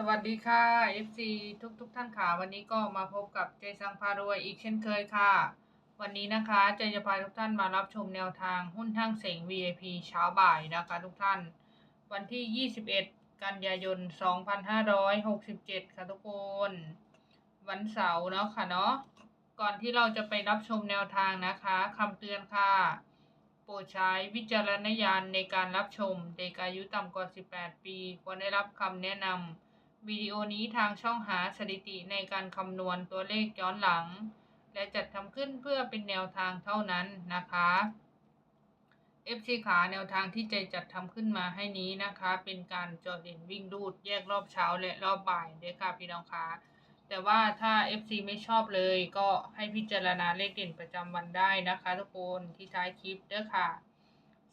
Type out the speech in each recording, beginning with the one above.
สวัสดีค่ะ FC ทุกทุกๆท่านค่ะ วันนี้ก็มาพบกับเจสังพารวยอีกเช่นเคยค่ะ วันนี้นะคะเจจะพาทุกท่านมารับชมแนวทางหุ้นทั้งเสง VIP เช้าบ่ายนะคะทุกท่าน วันที่ 21 กันยายน 2567 ค่ะทุกคน วันเสาร์เนาะค่ะเนาะก่อนที่เราจะไปรับชมแนวทางนะคะคำเตือนค่ะโปรดใช้วิจารณญาณในการรับชม เด็กอายุต่ำกว่า 18 ปี ควรได้รับคำแนะนำ วิดีโอนี้ทางช่องหาสถิติในการคำนวณตัวเลขย้อนหลัง และจัดทำขึ้นเพื่อเป็นแนวทางเท่านั้นนะคะ FC ขาแนวทางที่ใจจัดทำขึ้นมาให้นี้นะคะ เป็นการจอดเด่นวิ่งรูดแยกรอบเช้าและรอบบ่ายเด้อค่ะพี่น้องคะแต่ว่าถ้า FC ไม่ชอบเลยก็ให้พิจารณาเลขเด่นประจำวันได้นะคะทุกคนที่ท้ายคลิปเด้อค่ะ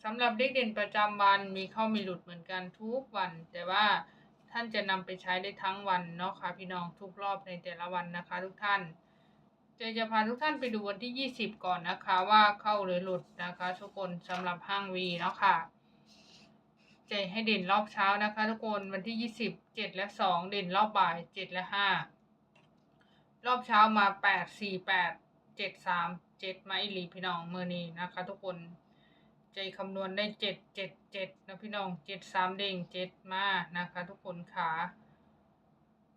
สำหรับเลขเด่นประจำวันมีเข้ามีหลุดเหมือนกันทุกวัน แต่ว่า ท่านจะนำไปใช้ได้ทั้งวันเนาะค่ะพี่น้องทุกรอบในแต่ละวันนะคะ ทุกท่านเจจะพาทุกท่านไปดูวันที่ 20 ก่อนนะคะ ว่าเข้าหรือหลุดนะคะ ทุกคนสำหรับห้างวีเนาะค่ะเจให้เด่นรอบเช้านะคะ ทุกคนวันที่20 7และ2เด่นรอบบ่าย7และ5รอบเช้ามา8 4 8 7 3 7มาอีหลีพี่น้องเมื่อนี้นะคะ ทุกคน ใจคำนวณได้7 7 7นะพี่น้อง7 3เด้ง7มานะคะทุกคนค่ะ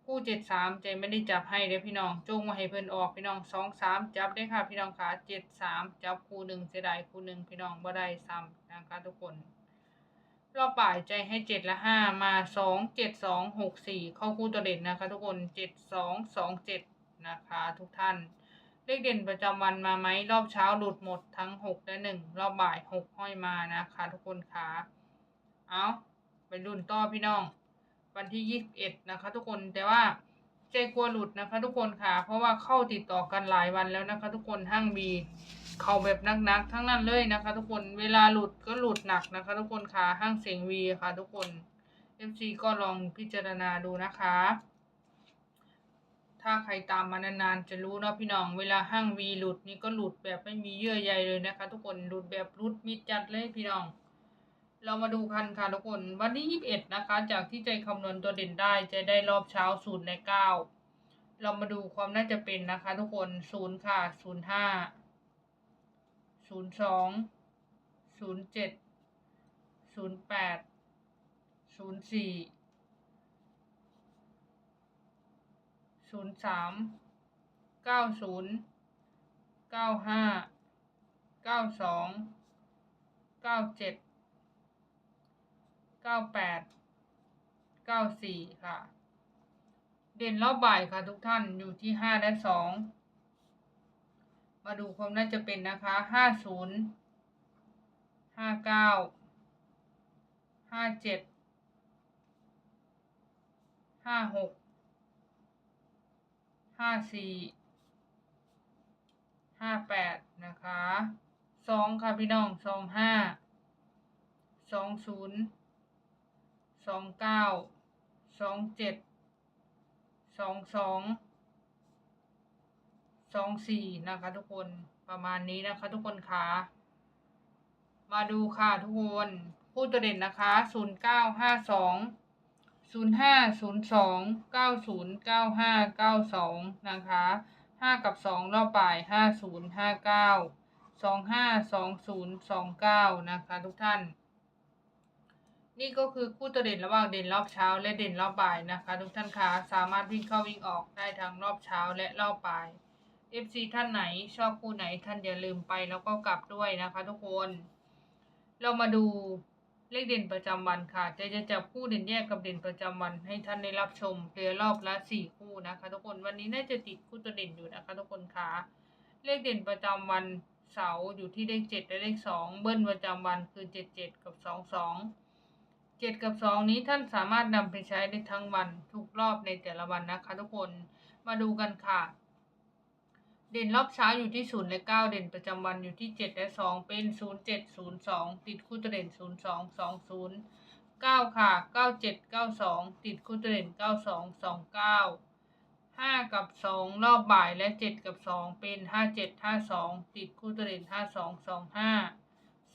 คู่เจ็ดสามใจไม่ได้จับให้เด้พี่น้องจงมาให้เพิ่อนออกพี่น้องสองสามจับได้ค่ะพี่น้องค่ะเจ็ดสามจับคู่หนึ่งเสียดายคู่หนึ่งพี่น้องบ่ได้ซ้ำนะคะทุกคนรอบบ่ายใจให้เจ็ดละห้ามาสองเจ็ดสองหกสี่เข้าคู่ตัวเด่นนะคะ ทุกคนเจ็ดสองสองเจ็ดนะคะ ทุกท่าน เลขเด่นประจำวันมาไหมรอบเช้าหลุดหมดทั้งหกและหนึ่งรอบบ่ายหกห้อยมานะคะทุกคนค่ะเอาไปรุ่นต่อพี่น้อง วันที่ยี่สิบเอ็ดนะคะ ทุกคนแต่ว่าใจกลัวหลุดนะคะ ทุกคนค่ะ เพราะว่าเข้าติดต่อกันหลายวันแล้วนะคะ ทุกคนห้างบีเข้าแบบนักๆ ทั้งนั้นเลยนะคะ ทุกคนเวลาหลุดก็หลุดหนักนะคะ ทุกคนค่ะห้างเสียงวีค่ะ ทุกคน FC ก็ลองพิจารณาดูนะคะ ถ้าใครตามมานานๆจะรู้นะพี่น้อง เวลาห้างวีหลุดนี่ก็หลุดแบบไม่มีเยื่อใยเลยนะคะ ทุกคนหลุดแบบรุดมิดจัดเลยพี่น้อง เรามาดูกันค่ะทุกคนวันที่ 21 นะคะ จากที่ใจคำนวณตัวเด่นได้จะได้รอบเช้า0และ9เรามาดูความน่าจะเป็นนะคะ ทุกคน0ค่ะ05 02 07 08 04 03 90 95 92 97เก้าแปดเก้าสี่ค่ะ เด่นรอบบ่ายค่ะทุกท่านอยู่ที่ห้าและสองมาดูความน่าจะเป็นนะคะห้าศูนย์ห้าเก้าห้าเจ็ดห้าหก ห้าสี่ห้าแปดนะคะสองค่ะพี่น้องสองห้าสองศูนย์สองเก้าสองเจ็ดสองสองสองสี่นะคะทุกคนประมาณนี้นะคะ ทุกคนคะมาดูค่ะทุกคนผู้ตัวเด่นนะคะศูนย์เก้าห้าสอง ศูนย์ห้าศูนย์สองเก้าศูนย์เก้าห้าเก้าสองนะคะห้ากับสองรอบบ่ายห้าศูนย์ห้าเก้าสองห้าสองศูนย์สองเก้านะคะทุกท่าน นี่ก็คือคู่ตัวเด่นระหว่างเด่นรอบเช้าและเด่นรอบบ่ายนะคะ ทุกท่านคะสามารถวิ่งเข้าวิ่งออกได้ทั้งรอบเช้าและรอบบ่าย FC ท่านไหนชอบคู่ไหนท่านอย่าลืมไปแล้วก็กลับด้วยนะคะทุกคน เรามาดู เลขเด่นประจำวันค่ะจะจะจับคู่เด่นแยกกับเด่นประจำวันให้ท่านได้รับชมเพียรอบละสี่คู่นะคะ ทุกคนวันนี้น่าจะติดคู่ตัวเด่นอยู่นะคะทุกคนค่ะเลขเด่นประจำวันเสาร์อยู่ที่เลขเจ็ดและเลขสองเบิ้ลประจำวันคือเจ็ดเจ็ดกับสองสองเจ็ดกับสองนี้ท่านสามารถนำไปใช้ได้ทั้งวันทุกรอบในแต่ละวันนะคะ ทุกคนมาดูกันค่ะ เด่นรอบเช้าอยู่ที่ศูนย์และเก้าเด่นประจำวันอยู่ที่เจ็ดและสองเป็นศูนย์เจ็ดศูนย์สองติดคู่ตัวเด่นศูนย์สองสองศูนย์เก้าค่ะเก้าเจ็ดเก้าสองติดคู่ตัวเด่นเก้าสองสองเก้าห้ากับสองรอบบ่ายและเจ็ดกับสองเป็นห้าเจ็ดห้าสองติดคู่ตัวเด่นห้าสองสองห้า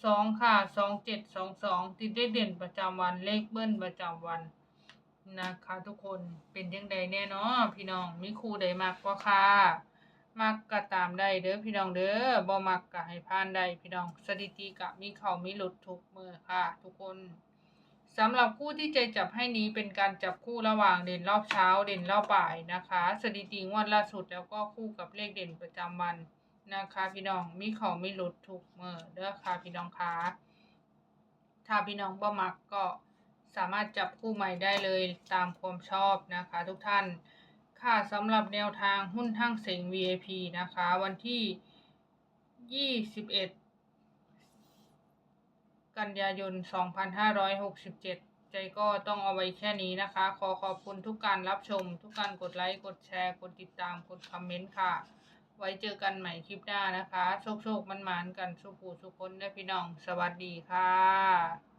สองค่ะสองเจ็ดสองสองติดเลขเด่นประจำวันเลขเบิ้ลประจำวันนะคะทุกคนเป็นยังไงแน่เนาะพี่น้องมีครูใดมักบ่าค่ะ มักก็ตามได้เด้อพี่น้องเด้อบ่มักก็ให้ผ่านได้พี่น้องสถิติก็มีเข้ามีหลุดทุกมือค่ะ ทุกคนสำหรับคู่ที่เจจับให้นี้เป็นการจับคู่ระหว่างเด่นรอบเช้าเด่นรอบบ่ายนะคะ สถิติงวดล่าสุดแล้วก็คู่กับเลขเด่นประจำวันนะคะ พี่น้องมีเข้ามีหลุดทุกมือเด้อค่ะพี่น้องคะถ้าพี่น้องบ่มักก็สามารถจับคู่ใหม่ได้เลยตามความชอบนะคะ ทุกท่าน ค่ะสำหรับแนวทางหุ้นทั้งเสง VIP นะคะ วันที่ 21 กันยายน 2567 ใจก็ต้องเอาไว้แค่นี้นะคะ ขอขอบคุณทุกการรับชม ทุกการกดไลค์ กดแชร์ กดติดตาม กดคอมเมนต์ค่ะ ไว้เจอกันใหม่คลิปหน้านะคะ โชคโชคมันหมานกันสุขูสุขคนได้พี่น้อง สวัสดีค่ะ